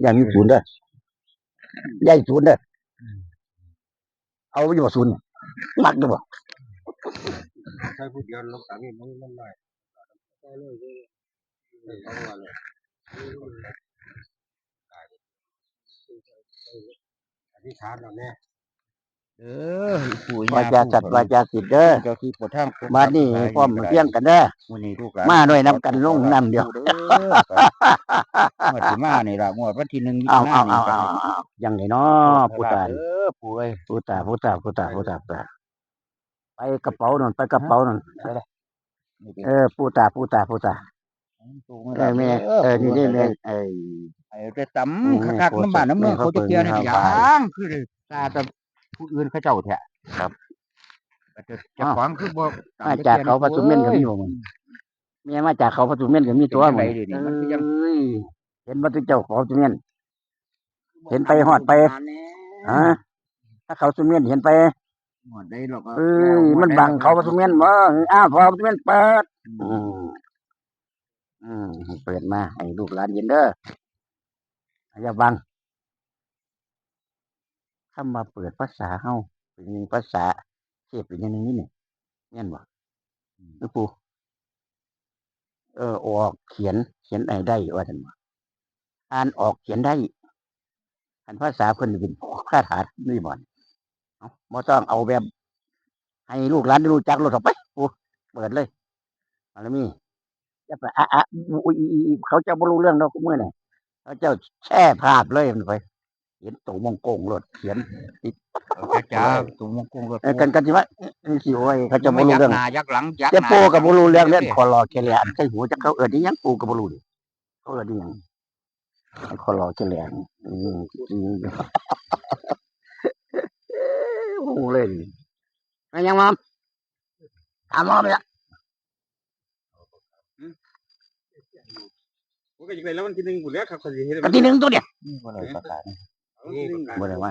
อย่ามีศูนย์เด้ออย่ามีศูนย์เด้อเอาไปอยู่ศูนย์มักด้อบ่ใช่พูดเดียวลงสามีมันมันหน่อยได้เลยเลยเลยเอาว่าเลยอธิษฐานเราแน่ เออปู่วาจาสัตว์วาจาสิทธิ์เด้อก็คือปวดทางมานี่พร้อมเพียงกันเด้อมื้อนี้ลูกหลานมาด้วยน้ำกันลงน้ำเดียวเด้อเมื่อสิมานี่ล่ะงวดวันที่หนึ่งมิเอาถุนเอายนเอานี่เอาเอายังไงเนาะผู้ตายเออปู่เอ้ยผู้ตายผู้ตายผู้ตายผู้ตายผู้ตายไปกระเป๋านั่นไปกระเป๋านั่นไปเลยนี่ดิเออผู้ตายผู้ตายผู้ตายปู่เออแม่เออนี่นี่แม่เออไอ้ได้ตอืมำคักๆน้ำบ้านน้ำเมืองเขาเขาจะเที่ยวในเปิดอให้ย่าเขางคือเลยตาแต่ ผู้อื่นเขาเจ้าแท้ครับแต่เจะขวางคือบ่ตมาจากเขาปทุมเม่นก็มีบ่มึงเมียมาจากเขาปทุมเม่นก็มีตัวมึงเป็นจังได๋ดิมันคือยังเอ้ยเห็นว่าตัวเจ้าเขาปทุมเม่นเห็นไปฮอดไปฮะถ้าเขาปทุมเม่นเห็นไปหมดได้หรอกเอ้ยมันบังเขาปทุมเม่นบ่อ้าวพอปทุมเม่นเปิดอืมอืมให้เปิดมาให้ลูกหลานเห็นเด้ออย่าบัง คำมาเปิดภาษาเฮาเป็นภาษาเทียบเป็นอย่างนี้นี่แม่นบ่หรือปูเออออกเขียนเขียนไอ้ได้ว่าท่านว่าอ่านออกเขียนได้อันภาษาเพิ่นนี่เป็นคาถานี่บ่อนเอาบ่ต้องเอาแบบ ให้ลูกหลานได้รู้จักรถออกไปปูเปิดเลยเอาละมีจะไปอะอะอุ๊ยอีอีอีเขาจะไม่รู้เรื่องเราก็เมื่อไหร่เขาเจ้าแช่ภาพเลยมันไป เห็นตัวมงโกงรถเขียนจ้าจ้าตุ่มมงคงรถเออกันกันที่ว่านี่สิโอ้ยเขาจะไม่รู้ยักเรื่องหน้ายักหลังยักจะหน้าโปกับไม่รู้เรื่องเล่นคอรอแค่แหลนใช่หูจะเขาเอิดนี่ยังปูกับไม่รู้ดิเขาเอิดนี่ยังไอ้คอรอแค่แหลนอืมอืมโอ้โหเลยมันยังมอมถามมอมเลยผมก็ยังไงแล้วมันทีหนึ่งหมดแล้วครับเขาจะเห็นกันที่หนึ่งตัวเดียว นี่บ่ได้ปร